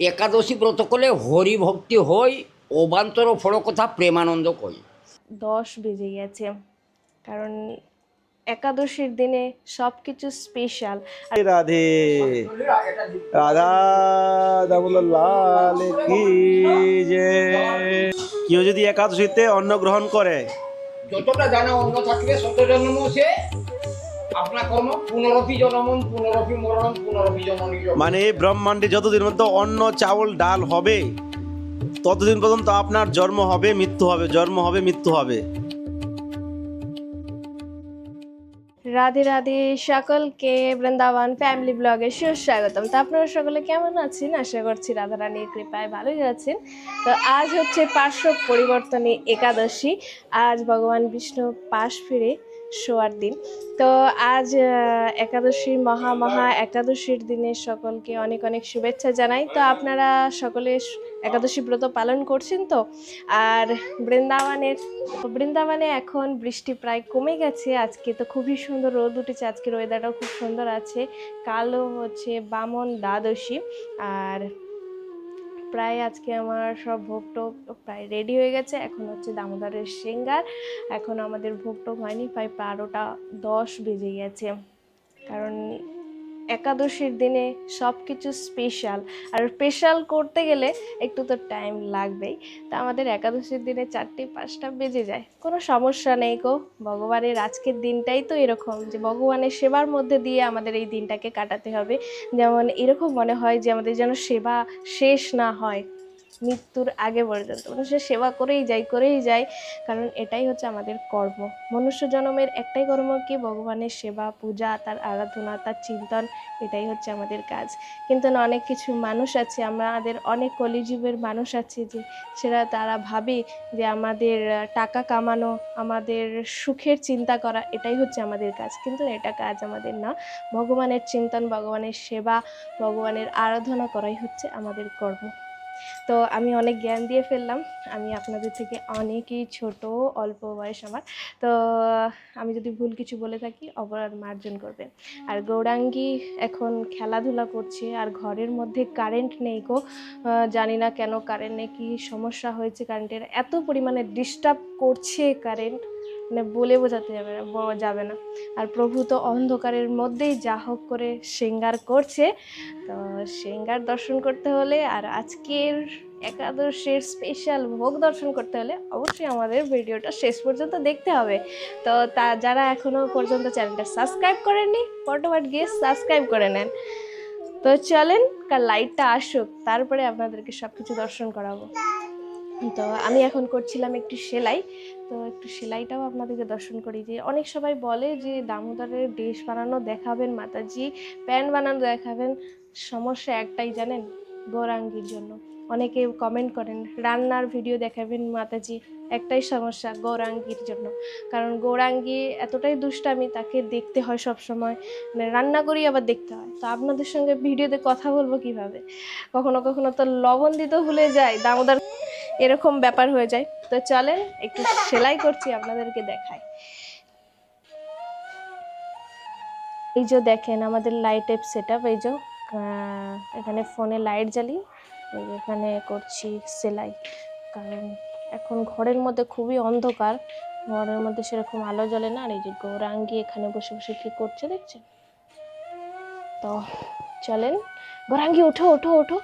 একাদশী ব্রত করলে হরি ভক্তি হয় অবান্তর ফল কথা প্রেমানন্দ কই। দশ বেজে গেছে। কারণ একাদশীর দিনে সব কিছু স্পেশাল রাধে। রাধা লাল কি যে। কেউ যদি একাদশীতে অন্ন গ্রহণ করে যতটা জানা অন্য থাকলে শত জন্ম সে মানে এই ব্রহ্মাণ্ডে যতদিন পর্যন্ত অন্ন চাউল ডাল হবে ততদিন পর্যন্ত আপনার জন্ম হবে মৃত্যু হবে জন্ম হবে মৃত্যু হবে। রাধে রাধে সকলকে বৃন্দাবন ফ্যামিলি ব্লগে সুস্বাগতম। তো আপনারা সকলে কেমন আছেন? আশা করছি রাধা রানীর কৃপায় ভালোই আছেন। তো আজ হচ্ছে পার্শ্ব পরিবর্তনী একাদশী। আজ ভগবান বিষ্ণু পাশ ফিরে শোয়ার দিন। তো আজ একাদশী মহা মহা একাদশীর দিনে সকলকে অনেক অনেক শুভেচ্ছা জানাই। তো আপনারা সকলে একাদশী ব্রত পালন করছেন তো? আর বৃন্দাবনের, বৃন্দাবনে এখন বৃষ্টি প্রায় কমে গেছে। আজকে তো খুবই সুন্দর রোদ উঠেছে। আজকের ওয়েদারটাও খুব সুন্দর আছে। কালো হচ্ছে বামন দ্বাদশী। আর প্রায় আজকে আমার সব ভোগটোগ প্রায় রেডি হয়ে গেছে। এখন হচ্ছে দামোদরের সিঙ্গার। এখন আমাদের ভোগটোগ হয়নি, প্রায় বারোটা দশ বেজে গেছে। কারণ একাদশীর দিনে সব কিছু স্পেশাল আর স্পেশাল করতে গেলে একটু তো টাইম লাগবেই। তা আমাদের একাদশীর দিনে চারটে পাঁচটা বেজে যায়। কোনো সমস্যা নেই গো। ভগবানের আজকের দিনটাই তো এরকম যে ভগবানের সেবার মধ্যে দিয়ে আমাদের এই দিনটাকে কাটাতে হবে। যেমন এরকম মনে হয় যে আমাদের যেন সেবা শেষ না হয়। মৃত্যুর আগে পর্যন্ত। মানুষের সেবা করেই যায় করেই যায়, কারণ এটাই হচ্ছে আমাদের কর্ম। মনুষ্য জন্মের একটাই কর্ম কি? ভগবানের সেবা, পূজা, তার আরাধনা, তার চিন্তন, এটাই হচ্ছে আমাদের কাজ। কিন্তু না, অনেক কিছু মানুষ আছে আমাদের অনেক কলিযুগের মানুষ আছে যে, সেটা তারা ভাবে যে আমাদের টাকা কামানো, আমাদের সুখের চিন্তা করা, এটাই হচ্ছে আমাদের কাজ। কিন্তু এটা কাজ আমাদের না। ভগবানের চিন্তন, ভগবানের সেবা, ভগবানের আরাধনা করাই হচ্ছে আমাদের কর্ম। তো আমি অনেক জ্ঞান দিয়ে ফেললাম। আমি আপনাদের থেকে অনেকই ছোট, অল্প বয়স আমার। তো আমি যদি ভুল কিছু বলে থাকি, অপরাধ মার্জন করবেন আর গৌরাঙ্গী এখন খেলাধুলা করছে, আর ঘরের মধ্যে কারেন্ট নেই গো। জানি না কেন কারেন্ট নেই, কি সমস্যা হয়েছে কারেন্টের এত পরিমাণে ডিস্টার্ব করছে কারেন্ট মানে বলে বোঝাতে যাবে না যাবে না। আর প্রভু তো অন্ধকারের মধ্যেই যা হোক করে শৃঙ্গার করছে। তো শৃঙ্গার দর্শন করতে হলে আর আজকের একাদশের স্পেশাল ভোগ দর্শন করতে হলে অবশ্যই আমাদের ভিডিওটা শেষ পর্যন্ত দেখতে হবে। তো তা যারা এখনও পর্যন্ত চ্যানেলটা সাবস্ক্রাইব করেননি ফটোফট গিয়ে সাবস্ক্রাইব করে নেন। তো চলেন, কার লাইটটা আসুক, তারপরে আপনাদেরকে সব কিছু দর্শন করাবো। তো আমি এখন করছিলাম একটি সেলাই। তো একটু সেলাইটাও আপনাদেরকে দর্শন করি যে অনেক সবাই বলে যে দামোদরের ড্রেস বানানো দেখাবেন, মাতাজি প্যান্ট বানানো দেখাবেন, সমস্যা একটাই জানেন, গৌরাঙ্গির জন্য। অনেকে কমেন্ট করেন, রান্নার ভিডিও দেখাবেন, মাতাজি একটাই সমস্যা, গৌরাঙ্গির জন্য। কারণ গৌরাঙ্গি এতটাই দুষ্টামি, তাকে দেখতে হয় সব সময় মানে রান্না করি আবার দেখতে হয়। তো আপনাদের সঙ্গে ভিডিওতে কথা বলব কীভাবে? কখনো কখনো তো লবণ দিতে ভুলে যায়, দামোদর এরকম ব্যাপার হয়ে যায়। তো চলেন, একটু সেলাই করছি, আপনাদেরকে দেখাই। এই যে দেখেন, আমাদের লাইট এপ সেট এই যে এখানে ফোনে লাইট যে এখানে করছি সেলাই। কারণ এখন ঘরের মধ্যে খুবই অন্ধকার, ঘরের মধ্যে সেরকম আলো জ্বলে না, আর এই যে গৌরাঙ্গি এখানে বসে বসে কি করছে দেখছেন? তো চলেন, গৌরাঙ্গি, ওঠো ওঠো ওঠো।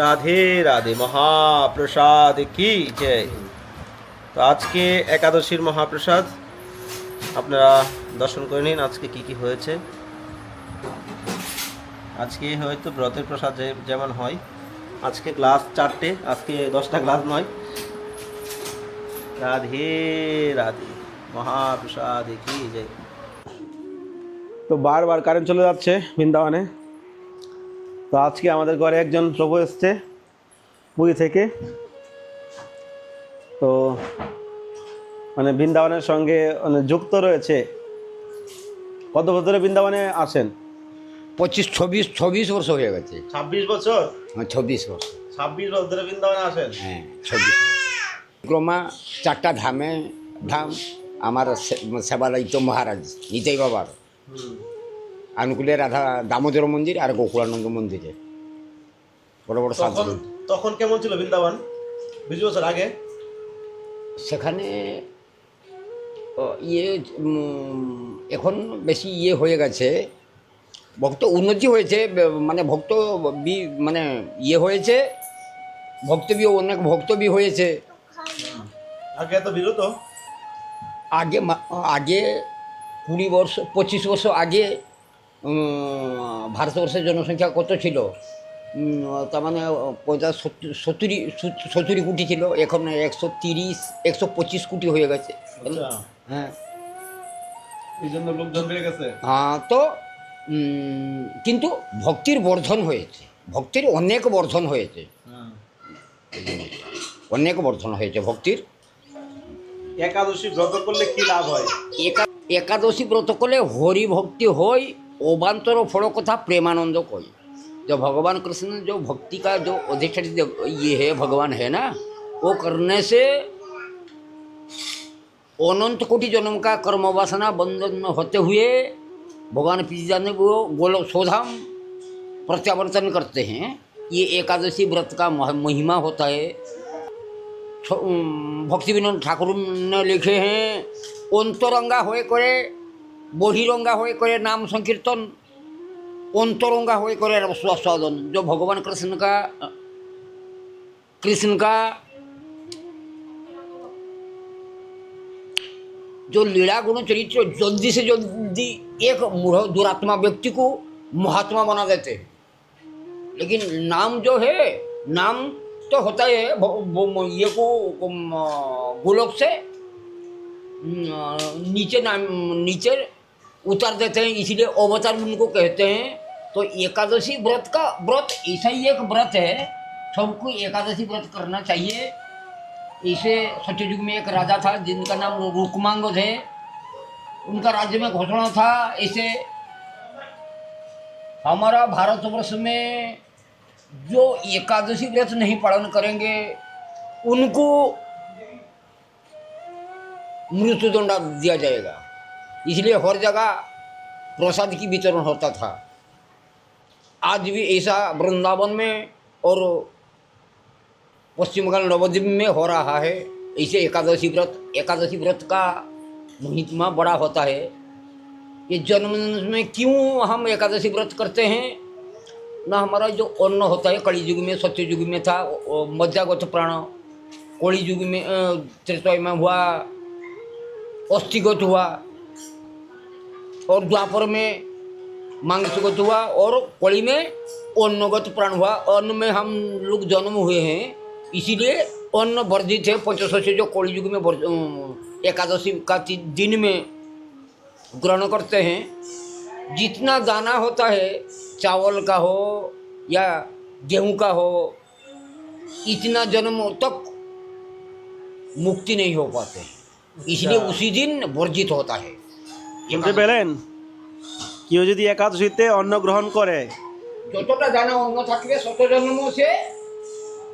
রাধে রাধে মহাপ্রসাদ কি জয়। তো আজকে একাদশীর মহাপ্রসাদ, আপনারা দর্শন করে নিন আজকে কি কি হয়েছে। আজকে হয়তো ব্রতের প্রসাদ যেমন হয়। আজকে গ্লাস চারটে, আজকে দশটা গ্লাস নয়। রাধে রাধে মহাপ্রসাদ কি জয়। তো বারবার কারেন্ট চলে যাচ্ছে বৃন্দাবনে। তো আজকে আমাদের ঘরে একজন প্রভু এসছে পুরী থেকে। তো মানে বৃন্দাবনের সঙ্গে মানে যুক্ত রয়েছে। কত বছরে বৃন্দাবনে আসেন পঁচিশ ছবিশ ছবিশ বছর হয়ে গেছে। ছাব্বিশ বছর? হ্যাঁ ছব্বিশ বর্ষ ছাব্বিশ বছর ধরে বৃন্দাবনে আসেন হ্যাঁ ছব্বিশ ক্রমা চারটা ধামে ধাম আমার সে- সেবা দায়িত্ব মহারাজ নিতাই বাবার। আনুকূলে রাধা দামোদর মন্দির আর গোকুলানন্দ মন্দিরে। বড় বড় তখন তখন কেমন ছিল বৃন্দাবন? বিশ বছর আগে? সেখানে ইয়ে এখন বেশি ইয়ে হয়ে গেছে। ভক্ত উন্নতি হয়েছে মানে ভক্ত বি মানে ইয়ে হয়েছে ভক্ত বি অনেক ভক্ত বি হয়েছে। আগে এত বিরত? আগে আগে কুড়ি বর্ষ পঁচিশ বছর আগে ভারতবর্ষের জনসংখ্যা কত ছিল? তার মানে পঞ্চাশ সত্তরি সত্তরি কোটি ছিল এখন একশো তিরিশ একশো পঁচিশ কোটি হয়ে গেছে। আচ্ছা। হ্যাঁ। হ্যাঁ তো কিন্তু ভক্তির বর্ধন হয়েছে। ভক্তির অনেক বর্ধন হয়েছে। হ্যাঁ। অনেক বর্ধন হয়েছে ভক্তির। একাদশী ব্রত করলে কি লাভ হয়? একাদশী ব্রত করলে হরি ভক্তি হয় ओबांतर फड़ो कथा प्रेमानंद को जो भगवान कृष्ण जो भक्ति का जो अधिष्ठित ये है, भगवान है ना, वो करने से अनंत कोटि जन्म का कर्म वासना बंधन होते हुए भगवान पिता ने वो गोलोक सोधाम प्रत्यावर्तन करते हैं। ये एकादशी व्रत का महिमा होता है। भक्ति विनोद ठाकुर ने लिखे हैं, अंतरंगा होए करे বহিরঙ্গা হয়ে করে नाम संकीर्तन अंतरंगा होए करे स्वास्वादन जो भगवान कृष्ण का कृष्ण का जो लीला गुण चरित्र जल्दी से जल्दी एक मूढ़ दुरात्मा व्यक्ति को महात्मा बना देते हैं लेकिन नाम जो है नाम तो होता है भ- भ- ये को को, म, गोलोक से न, नीचे नाम नीचे उतार देते हैं इसीलिए अवतार उनको कहते हैं। तो एकादशी व्रत का व्रत, ऐसा ही एक व्रत है। सबको एकादशी व्रत करना चाहिए। इसे सत्ययुग में एक राजा था, जिनका नाम रुकमांग थे। उनका राज्य में घोषणा था ऐसे हमारा भारतवर्ष में जो एकादशी व्रत नहीं पालन करेंगे, उनको मृत्युदंड दिया जाएगा। इसलिए हर जगह प्रसाद की वितरण होता था। आज भी ऐसा वृंदावन में और पश्चिम बंगाल नवद्वीप में हो रहा है। ऐसे एकादशी व्रत एकादशी व्रत का महिमा बड़ा होता है। ये जन्म में क्यों हम एकादशी व्रत करते हैं? ना हमारा जो अन्न होता है, कली युग में, सत्य युग में था मज्जागत प्राण, कली युग में त्रेता में हुआ, अस्थिगत हुआ और द्वापर में मांसगत हुआ और कड़ी में अन्नगत प्राण हुआ अन्न में हम लोग जन्म हुए हैं इसीलिए अन्न वर्जित है पंचशस्य जो कली युग में एकादशी का दिन में ग्रहण करते हैं। जितना दाना होता है चावल का हो या गेहूँ का हो इतना जन्म तक मुक्ति नहीं हो पाते हैं। इसलिए उसी दिन वर्जित होता है। শুনতে পেলেন কেউ যদি একাদশীতে অন্ন গ্রহণ করে যতটা জানা অন্য থাকলে শত জন্ম সে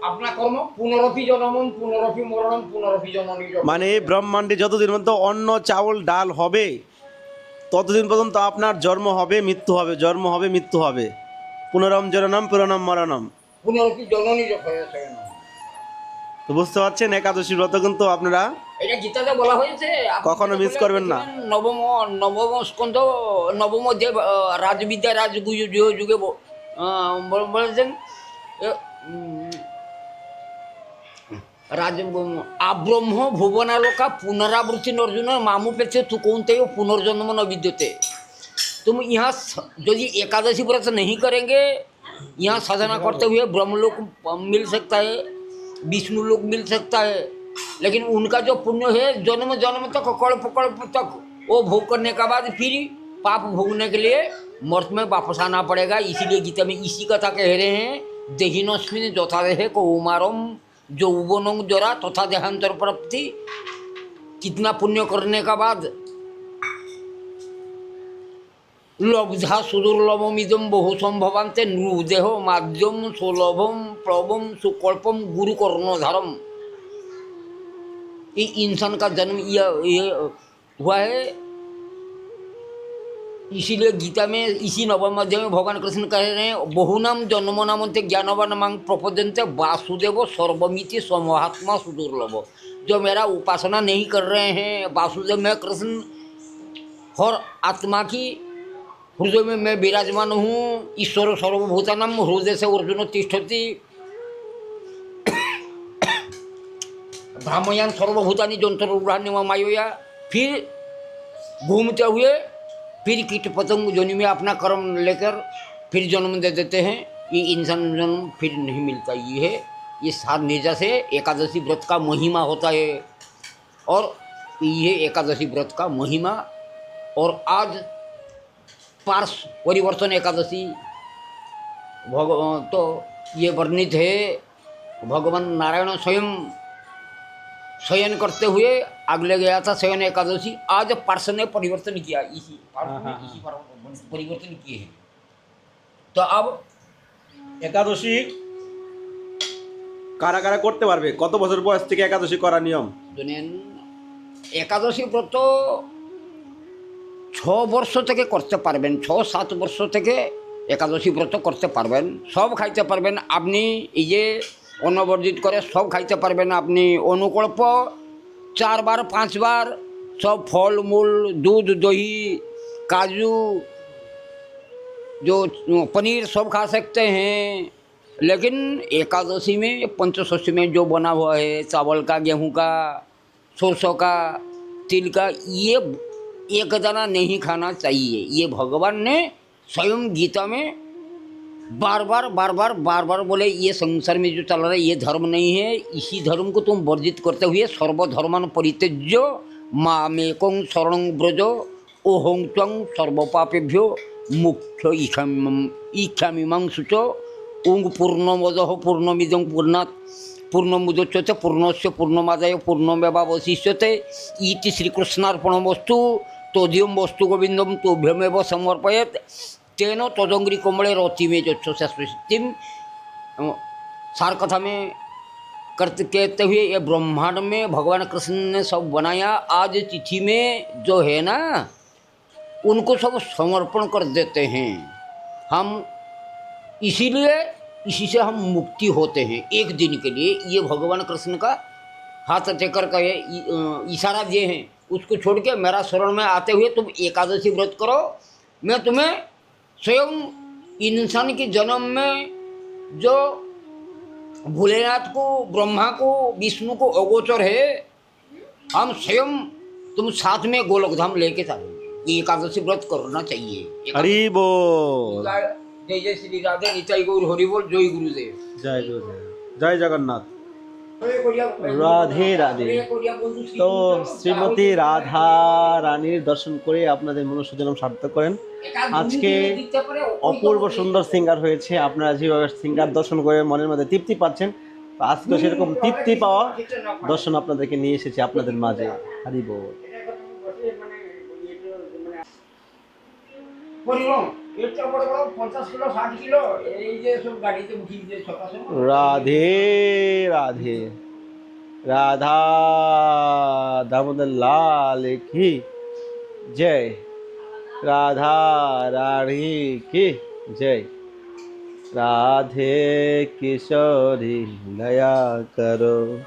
আপনার কর্ম পুনরপি জন্মন পুনরপি মরণম পুনরপি জননী। মানে এই ব্রহ্মাণ্ডে যতদিন পর্যন্ত অন্ন চাউল ডাল হবে ততদিন পর্যন্ত আপনার জন্ম হবে মৃত্যু হবে জন্ম হবে মৃত্যু হবে। পুনরম জননম পুরনম মরণম। পুনরপি জননী হয়েছে বুঝতে পারছেন একাদশী ব্রত কিন্তু আপনারা এটা গীতাকে বলা হয়েছে কখনো মিস করবেন না। নবম নবম স্কন্ধ নবম যে রাজবিদ্যা রাজগুজ যুগে বলেছেন রাজ আব্রহ্ম ভুবনালোকা পুনরাবৃত্তি অর্জুন মামু পেছে তু পুনর্জন্ম ন তুমি ইহা যদি একাদশী ব্রত নেই नहीं ইহা यहाँ করতে करते ব্রহ্মলোক মিল मिल হয় विष्णु लोक मिल सकता है। लेकिन उनका जो पुण्य है जन्म जन्म तक कल्प कल्प तक, वो भोग करने के बाद फिर पाप भोगने के लिए मर्त में वापस आना पड़ेगा। इसीलिए गीता में इसी कथा कह रहे हैं, देहिनस्मिन यथा देहे कौमारम यौवनों जरा तथा देहांतर प्राप्ति कितना पुण्य करने का बाद লব্ধা সুদুর্লভমিদম বহু সম্ভবান্তে নৃদেহ মাধ্যম সুলভম প্রবম सुकल्पम गुरु कर्णधारम ये इंसान का जन्म यह ये हुआ है इसीलिए गीता में इसी नवम अध्याय में भगवान कृष्ण कह रहे हैं बहुनाम जन्म नामंते ज्ञानवान मांग प्रपदंते वासुदेव सर्वमिति समहात्मा सुदुर्लभ जो मेरा उपासना नहीं कर रहे हैं वासुदेव में कृष्ण हर आत्मा की हृदय में मैं विराजमान हूँ ईश्वर सर्वभूतानाम हृदय से अर्जुन तिष्ठति ब्राह्मयान सर्वभूतानि जंतर मायोया फिर घूमते हुए फिर कीट पतंग जोनि में अपना कर्म लेकर फिर जन्म दे देते हैं ये इंसान जन्म फिर नहीं मिलता ये है ये सात निर्जा से एकादशी व्रत का महिमा होता है और ये एकादशी व्रत का महिमा और आज पार्श परिवर्तन एकादशी भग तो ये वर्णित है भगवान नारायण स्वयं शयन करते हुए अगले गया था शयन एकादशी आज पार्ष ने परिवर्तन किया इसी पार्ष ने इसी पर- परिवर्तन किए हैं तो अब একাদশী কারা কারা করতে পারবে কত বছর বয়স থেকে একাদশী করা নিয়ম শুনেন একাদশী ব্রত ছ বর্ষ থেকে করতে পারবেন ছ সাত বর্ষ থেকে একাদশী ব্রত করতে পারবেন সব খাইতে পারবেন আপনি এই যে অন্নবর্জিত করে সব খাইতে পারবেন আপনি অনুকল্প চারবার পাঁচবার সব ফল মূল दूध दही काजू जो पनीर सब खा सकते हैं लेकिन एकादशी में पंचशस्य में जो बना हुआ है चावल का गेहूं का सरसों का तिल का ये एक दाना नहीं खाना चाहिए। ये भगवान ने स्वयं गीता में बार बार बार बार बार बार बोले, ये संसार में जो चल रहा है, ये धर्म नहीं है। इसी धर्म को तुम वर्जित करते हुए सर्वधर्मान परित्यज्य, मामेकं शरण ब्रजो ओहं त्वं सर्वपापेभ्यो मुख्य ईक्षामीमां शुचो ओंग पूर्णमद पूर्णमिदं पूर्णात्, पूर्णमुदच्यते, पूर्णस्य पूर्णमादाय, पूर्णमेवावशिष्यते। इति श्रीकृष्णार्पणमस्तु। तोधियं वस्तु गोविन्दं तोभ्यमेव समर्पयत्। तेन तदंग्री कमले रति में जो सिद्धिम सार कथा में करते कहते हुए ये ब्रह्मांड में भगवान कृष्ण ने सब बनाया। आज तिथि में जो है ना, उनको सब समर्पण कर देते हैं। हम इसीलिए इसी से हम मुक्ति होते हैं। एक दिन के लिए ये भगवान कृष्ण का हाथ देकर का ये इशारा दिए हैं। उसको छोड़ के मेरा शरण में आते हुए तुम एकादशी व्रत करो। मैं तुम्हें स्वयं इंसान के जन्म में जो भोलेनाथ को ब्रह्मा को विष्णु को अगोचर है हम स्वयं तुम साथ में गोलक धाम लेके चलो। एकादशी व्रत करना चाहिए। हरी बोल। जय जय श्री राधे नीचाई गुरु हरि बोल जय गुरुदेव। जय गुरुदेव। जय जगन्नाथ। রাধে রাধে। তো শ্রীমতী রাধা রানীর দর্শন করে আপনাদের মনুষ্যজনম সার্থক করেন। আজকে অপূর্ব সুন্দর সিঙ্গার হয়েছে। আপনারা যেভাবে সিঙ্গার দর্শন করে মনের মধ্যে তৃপ্তি পাচ্ছেন আজকে সেরকম তৃপ্তি পাওয়া দর্শন আপনাদেরকে নিয়ে এসেছি আপনাদের মাঝে। হারি বল পরিবহন এটা বড় বড় পঞ্চাশ কিলো ষাট কিলো এই যে সব গাড়িতে উঠিয়ে দিয়ে ছটা সময়। রাধে রাধে। রাধা দামোদর লাল কি? জয়। রাধা রানী কি? জয়। রাধে কিশোরী লয়া করো।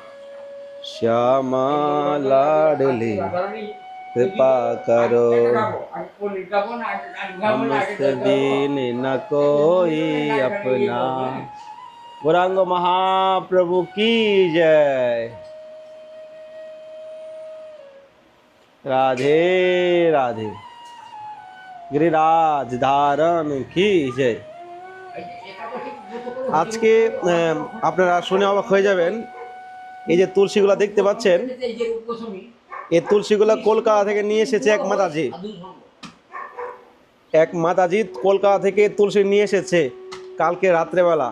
শ্যামা লাডলি। कृपा करो हमसे दीन न कोई अपना गौरांग महाप्रभु की जय राधे राधे गिरिराज धारण की जय আজকে আহ, আপনারা শুনে অবাক হয়ে যাবেন এই যে তুলসীগুলা দেখতে পাচ্ছেন এই তুলসীগুলো কলকাতা থেকে নিয়ে এসেছে এক মাতাজি। এক মাতাজি কলকাতা থেকে তুলসী নিয়ে এসেছে কালকে রাত্রেবেলা।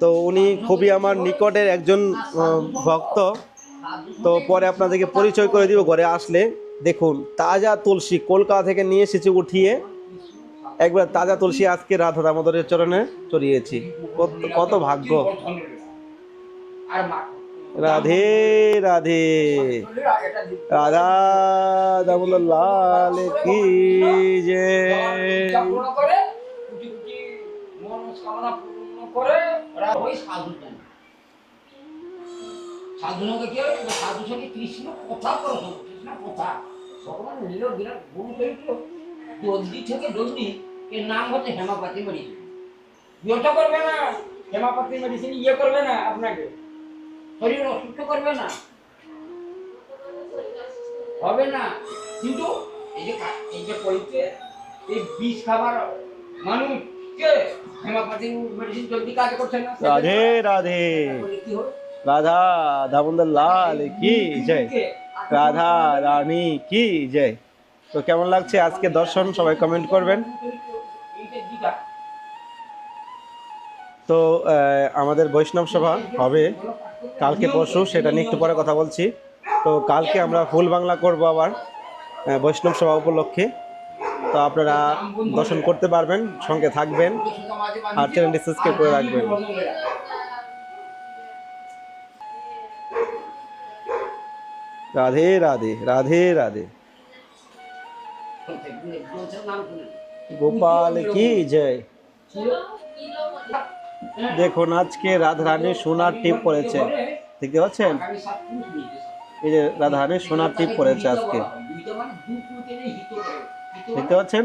তো উনি খুবই আমার নিকটের একজন ভক্ত। তো পরে আপনাদেরকে পরিচয় করে দিব, ঘরে আসলে। দেখুন, তাজা তুলসী কলকাতা থেকে নিয়ে এসেছি উঠিয়ে। একবার তাজা তুলসী আজকে রাধা দামোদরের চরণে চড়িয়েছি। কত ভাগ্য। আর রাধে রাধে। রাধা দামোদর লাল কি যে কৃষ্ণ কথা না, হেমাপাতি মেডিসিন ইয়ে করবে না আপনাকে। শরীর অসুস্থ করবে না। হবে না। কিন্তু এই যে এই যে কইতে এই বিষ খাবার মানুষকে হেমাপাতি মেডিসিন জলদি কাজ করছে না। রাধে রাধে। রাধা দামোদর লাল কি? জয়। রাধা রানী কি? জয়। তো কেমন লাগছে আজকে দর্শন? সবাই কমেন্ট করবেন। তো আমাদের বৈষ্ণব সভা হবে কালকে পরশু, সেটা নিয়ে একটু পরে কথা বলছি। তো কালকে আমরা ফুল বাংলা করব আবার বৈষ্ণব সভা উপলক্ষে। তো আপনারা দর্শন করতে পারবেন, সঙ্গে থাকবেন আর চ্যানেলটি সাবস্ক্রাইব করে রাখবেন। রাধে রাধে রাধে রাধে। গোপাল কি জয়? দেখুন, আজকে রাধারানী সোনার টিপ পড়েছে দেখতে পাচ্ছেন। এই যে রাধারানী সোনার টিপ পড়েছে আজকে। দেখতে পাচ্ছেন?